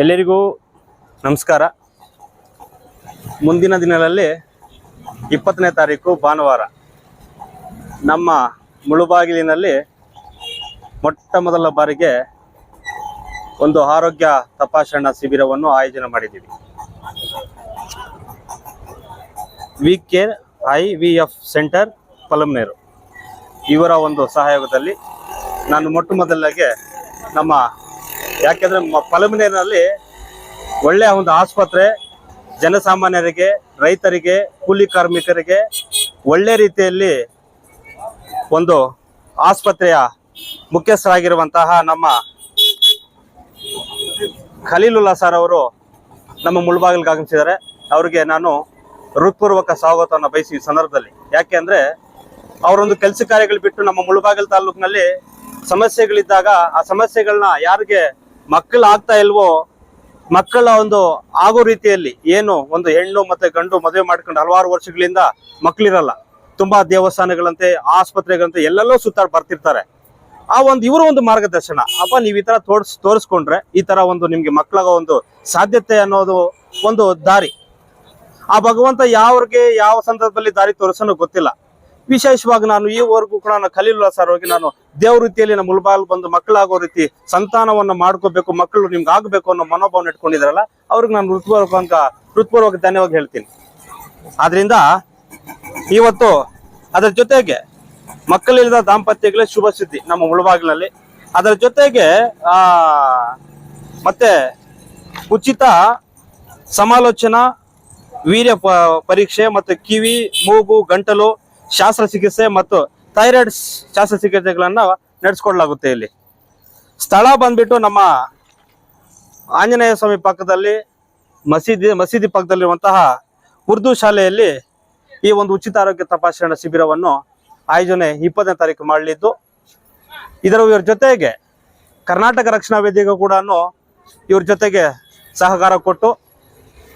ಎಲ್ಲರಿಗೂ ನಮಸ್ಕಾರ. ಮುಂದಿನ ದಿನಗಳಲ್ಲಿ ಇಪ್ಪತ್ತನೇ ತಾರೀಕು ಭಾನುವಾರ. ನಮ್ಮ ಮುಳುಬಾಗಿಲಿನಲ್ಲಿ ಮೊಟ್ಟ ಮೊದಲ ಬಾರಿಗೆ ಒಂದು ಆರೋಗ್ಯ ತಪಾಸಣಾ ಶಿಬಿರವನ್ನು ಆಯೋಜನೆ ಮಾಡಿದ್ದೀವಿ. V care I V F center, Palamaner. ಇವರ ಒಂದು ಸಹಯೋಗದಲ್ಲಿ ನಾನು ಮೊಟ್ಟ ಮೊದಲಿಗೆ ನಮ್ಮ ಯಾಕೆಂದ್ರೆ ಪಲಮ್ನೇರಿನಲ್ಲಿ ಒಳ್ಳೆಯ ಒಂದು ಆಸ್ಪತ್ರೆ, ಜನಸಾಮಾನ್ಯರಿಗೆ, ರೈತರಿಗೆ, ಕೂಲಿ ಕಾರ್ಮಿಕರಿಗೆ ಒಳ್ಳೆ ರೀತಿಯಲ್ಲಿ ಒಂದು ಆಸ್ಪತ್ರೆಯ ಮುಖ್ಯಸ್ಥರಾಗಿರುವಂತಹ ನಮ್ಮ ಖಲೀಲುಲ್ಲಾ ಸರ್ ಅವರು ನಮ್ಮ ಮುಳ್ಬಾಗಿಲಿಗೆ ಆಗಮಿಸಿದ್ದಾರೆ. ಅವರಿಗೆ ನಾನು ಹೃತ್ಪೂರ್ವಕ ಸ್ವಾಗತವನ್ನು ಬಯಸಿ ಸಂದರ್ಭದಲ್ಲಿ. ಯಾಕೆ ಅಂದ್ರೆ ಅವರೊಂದು ಕೆಲಸ ಕಾರ್ಯಗಳು ಬಿಟ್ಟು ನಮ್ಮ ಮುಳುಬಾಗಿಲ್ ತಾಲೂಕಿನಲ್ಲಿ ಸಮಸ್ಯೆಗಳಿದ್ದಾಗ ಆ ಸಮಸ್ಯೆಗಳನ್ನ ಯಾರಿಗೆ ಮಕ್ಕಳು ಆಗ್ತಾ ಇಲ್ವೋ, ಮಕ್ಕಳ ಒಂದು ಆಗೋ ರೀತಿಯಲ್ಲಿ ಏನು ಒಂದು ಹೆಣ್ಣು ಮತ್ತೆ ಗಂಡು ಮದುವೆ ಮಾಡ್ಕೊಂಡು ಹಲವಾರು ವರ್ಷಗಳಿಂದ ಮಕ್ಕಳಿರಲ್ಲ. ತುಂಬಾ ದೇವಸ್ಥಾನಗಳಂತೆ, ಆಸ್ಪತ್ರೆಗಳಂತೆ ಎಲ್ಲೆಲ್ಲೋ ಸುತ್ತಾಡ್ ಬರ್ತಿರ್ತಾರೆ. ಆ ಒಂದು ಇವರು ಒಂದು ಮಾರ್ಗದರ್ಶನ. ಅಪ್ಪ, ನೀವು ಈ ತರ ತೋರ್ಸ್, ತೋರಿಸ್ಕೊಂಡ್ರೆ ಈ ತರ ಒಂದು ನಿಮ್ಗೆ ಮಕ್ಕಳಾಗೋ ಒಂದು ಸಾಧ್ಯತೆ ಅನ್ನೋದು ಒಂದು ದಾರಿ. ಆ ಭಗವಂತ ಯಾವ್ರಿಗೆ, ಯಾವ ಸಂದರ್ಭದಲ್ಲಿ ದಾರಿ ತೋರಿಸೋನು ಗೊತ್ತಿಲ್ಲ. ವಿಶೇಷವಾಗಿ ನಾನು ಈವರೆಗೂ ಕೂಡ ನಾನು ಕಲೀಲುಲ್ಲಾ ಸರ್ ಹೋಗಿ ನಾನು ದೇವ್ರ ರೀತಿಯಲ್ಲಿ ನಮ್ಮ ಮುಲ್ಬಾಲ್ ಬಂದು ಮಕ್ಕಳಾಗೋ ರೀತಿ ಸಂತಾನವನ್ನ ಮಾಡ್ಕೋಬೇಕು, ಮಕ್ಕಳು ನಿಮ್ಗೆ ಆಗ್ಬೇಕು ಅನ್ನೋ ಮನೋಭಾವನ ಇಟ್ಕೊಂಡಿದ್ರಲ್ಲ, ಅವ್ರಿಗೆ ನಾನು ಹೃತ್ಪೂರ್ವಕ ಹೃತ್ಪೂರ್ವಕ ಧನ್ಯವಾಗಿ ಹೇಳ್ತೀನಿ. ಆದ್ರಿಂದ ಇವತ್ತು ಅದರ ಜೊತೆಗೆ ಮಕ್ಕಳಿಲ್ಲದ ದಾಂಪತ್ಯಗಳೇ ಶುಭ ಸುದ್ದಿ ನಮ್ಮ ಮುಳಬಾಗಿಲಲ್ಲಿ ಅದರ ಜೊತೆಗೆ, ಆ, ಮತ್ತೆ ಉಚಿತ ಸಮಾಲೋಚನಾ ವೀರ್ಯ ಪರೀಕ್ಷೆ ಮತ್ತು ಕಿವಿ, ಮೂಗು, ಗಂಟಲು ಶಸ್ತ್ರಚಿಕಿತ್ಸೆ ಮತ್ತು ಥೈರಾಯ್ಡ್ ಶಾಸ್ತ್ರ ಚಿಕಿತ್ಸೆಗಳನ್ನು ನಡೆಸ್ಕೊಡ್ಲಾಗುತ್ತೆ ಇಲ್ಲಿ. ಸ್ಥಳ ಬಂದ್ಬಿಟ್ಟು ನಮ್ಮ ಆಂಜನೇಯ ಸ್ವಾಮಿ ಪಕ್ಕದಲ್ಲಿ, ಮಸೀದಿ ಮಸೀದಿ ಪಕ್ಕದಲ್ಲಿರುವಂತಹ ಉರ್ದು ಶಾಲೆಯಲ್ಲಿ ಈ ಒಂದು ಉಚಿತ ಆರೋಗ್ಯ ತಪಾಸಣಾ ಶಿಬಿರವನ್ನು ಆಯೋಜನೆ ಇಪ್ಪತ್ತನೇ ತಾರೀಕು ಮಾಡಲಿದ್ದು, ಇದರ ಇವ್ರ ಜೊತೆಗೆ ಕರ್ನಾಟಕ ರಕ್ಷಣಾ ವೇದಿಕೆ ಕೂಡ ಇವ್ರ ಜೊತೆಗೆ ಸಹಕಾರ ಕೊಟ್ಟು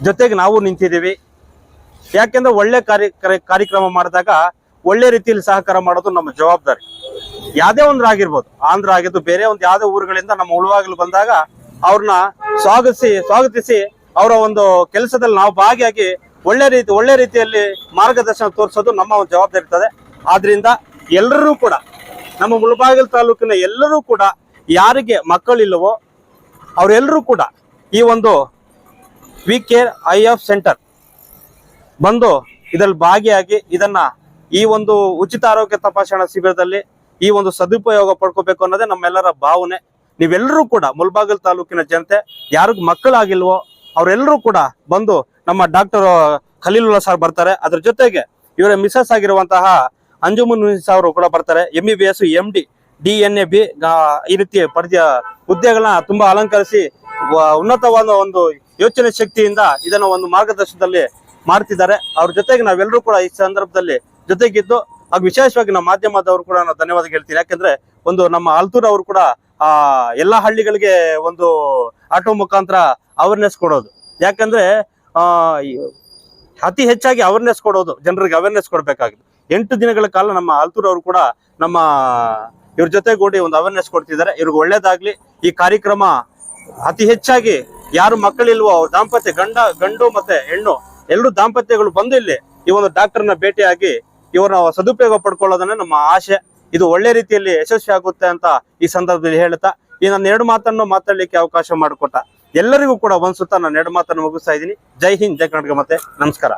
ಜೊತೆಗೆ ನಾವು ನಿಂತಿದ್ದೀವಿ. ಯಾಕೆಂದ್ರೆ ಒಳ್ಳೆ ಕಾರ್ಯ- ಕಾರ್ಯಕ್ರಮ ಮಾಡಿದಾಗ ಒಳ್ಳೆ ರೀತಿಯಲ್ಲಿ ಸಹಕಾರ ಮಾಡೋದು ನಮ್ಮ ಜವಾಬ್ದಾರಿ. ಯಾವ್ದೇ ಒಂದು ಆಗಿರ್ಬೋದು ಆಂಧ್ರ ಆಗಿದ್ದು ಬೇರೆ ಒಂದು ಯಾವ್ದೇ ಊರುಗಳಿಂದ ನಮ್ಮ ಉಳುವಾಗಲು ಬಂದಾಗ ಅವ್ರನ್ನ ಸ್ವಾಗತಿಸಿ ಸ್ವಾಗತಿಸಿ ಅವರ ಒಂದು ಕೆಲಸದಲ್ಲಿ ನಾವು ಭಾಗಿಯಾಗಿ ಒಳ್ಳೆ ರೀತಿ, ಒಳ್ಳೆ ರೀತಿಯಲ್ಲಿ ಮಾರ್ಗದರ್ಶನ ತೋರಿಸೋದು ನಮ್ಮ ಒಂದು ಜವಾಬ್ದಾರಿ ಇರ್ತದೆ. ಆದ್ರಿಂದ ಎಲ್ಲರೂ ಕೂಡ, ನಮ್ಮ ಮುಳಬಾಗಿಲು ತಾಲೂಕಿನ ಎಲ್ಲರೂ ಕೂಡ, ಯಾರಿಗೆ ಮಕ್ಕಳಿಲ್ಲವೋ ಅವರೆಲ್ಲರೂ ಕೂಡ ಈ ಒಂದು V care I F center ಬಂದು ಇದರಲ್ಲಿ ಭಾಗಿಯಾಗಿ ಇದನ್ನ ಈ ಒಂದು ಉಚಿತ ಆರೋಗ್ಯ ತಪಾಸಣಾ ಶಿಬಿರದಲ್ಲಿ ಈ ಒಂದು ಸದುಪಯೋಗ ಪಡ್ಕೋಬೇಕು ಅನ್ನೋದೇ ನಮ್ಮೆಲ್ಲರ ಭಾವನೆ. ನೀವೆಲ್ಲರೂ ಕೂಡ ಮುಲ್ಬಾಗಲ್ ತಾಲೂಕಿನ ಜನತೆ, ಯಾರಿಗೂ ಮಕ್ಕಳಾಗಿಲ್ವೋ ಅವರೆಲ್ಲರೂ ಕೂಡ ಬಂದು ನಮ್ಮ ಡಾಕ್ಟರ್ ಖಲೀಲುಲ್ಲಾ ಸರ್ ಬರ್ತಾರೆ. ಅದ್ರ ಜೊತೆಗೆ ಇವರ ಮಿಸಸ್ ಆಗಿರುವಂತಹ ಅಂಜುಮನ್ ಅವರು ಕೂಡ ಬರ್ತಾರೆ. M B S M D D N A B ಈ ರೀತಿ ಪಡೆದ ಹುದ್ದೆಗಳನ್ನ ತುಂಬಾ ಅಲಂಕರಿಸಿ ಉನ್ನತವಾದ ಒಂದು ಯೋಚನೆ ಶಕ್ತಿಯಿಂದ ಇದನ್ನ ಒಂದು ಮಾರ್ಗದರ್ಶನದಲ್ಲಿ ಮಾಡ್ತಿದ್ದಾರೆ. ಅವ್ರ ಜೊತೆಗೆ ನಾವೆಲ್ಲರೂ ಕೂಡ ಈ ಸಂದರ್ಭದಲ್ಲಿ ಜೊತೆಗಿದ್ದು ಹಾಗೂ ವಿಶೇಷವಾಗಿ ನಮ್ಮ ಮಾಧ್ಯಮದವರು ಕೂಡ ನಾನು ಧನ್ಯವಾದ ಹೇಳ್ತೀನಿ. ಯಾಕಂದ್ರೆ ಒಂದು ನಮ್ಮ ಆಲ್ತೂರ್ ಅವರು ಕೂಡ ಆ ಎಲ್ಲಾ ಹಳ್ಳಿಗಳಿಗೆ ಒಂದು ಆಟೋ ಮುಖಾಂತರ ಅವೇರ್ನೆಸ್ ಕೊಡೋದು. ಯಾಕಂದ್ರೆ, ಆ ಅತಿ ಹೆಚ್ಚಾಗಿ ಅವೇರ್ನೆಸ್ ಕೊಡೋದು, ಜನರಿಗೆ ಅವೇರ್ನೆಸ್ ಕೊಡಬೇಕಾಗಿದೆ. ಎಂಟು ದಿನಗಳ ಕಾಲ ನಮ್ಮ ಆಲ್ತೂರ್ ಅವರು ಕೂಡ ನಮ್ಮ ಇವ್ರ ಜೊತೆಗೂಡಿ ಒಂದು ಅವೇರ್ನೆಸ್ ಕೊಡ್ತಿದ್ದಾರೆ. ಇವ್ರಿಗೆ ಒಳ್ಳೇದಾಗ್ಲಿ. ಈ ಕಾರ್ಯಕ್ರಮ ಅತಿ ಹೆಚ್ಚಾಗಿ ಯಾರು ಮಕ್ಕಳಿಲ್ವೋ ಅವ್ರ ದಾಂಪತ್ಯ ಗಂಡ, ಗಂಡು ಮತ್ತೆ ಹೆಣ್ಣು, ಎಲ್ಲರೂ ದಾಂಪತ್ಯಗಳು ಬಂದು ಇಲ್ಲಿ ಈ ಒಂದು ಡಾಕ್ಟರ್ನ ಭೇಟಿಯಾಗಿ ಇವ್ರನ್ನ ಸದುಪಯೋಗ ಪಡ್ಕೊಳ್ಳೋದನ್ನ ನಮ್ಮ ಆಶೆ. ಇದು ಒಳ್ಳೆ ರೀತಿಯಲ್ಲಿ ಯಶಸ್ವಿ ಆಗುತ್ತೆ ಅಂತ ಈ ಸಂದರ್ಭದಲ್ಲಿ ಹೇಳ್ತಾ ಈ ನನ್ನ ಎರಡು ಮಾತನ್ನು ಮಾತಾಡ್ಲಿಕ್ಕೆ ಅವಕಾಶ ಮಾಡಿಕೊಟ್ಟ ಎಲ್ಲರಿಗೂ ಕೂಡ ಒಂದ್ಸುತ್ತ ನಾನು ಎರಡು ಮಾತನ್ನು ಮುಗಿಸ್ತಾ ಇದ್ದೀನಿ. ಜೈ ಹಿಂದ್, ಜೈ ಕರ್ನಾಟಕ ಮತ್ತೆ ನಮಸ್ಕಾರ.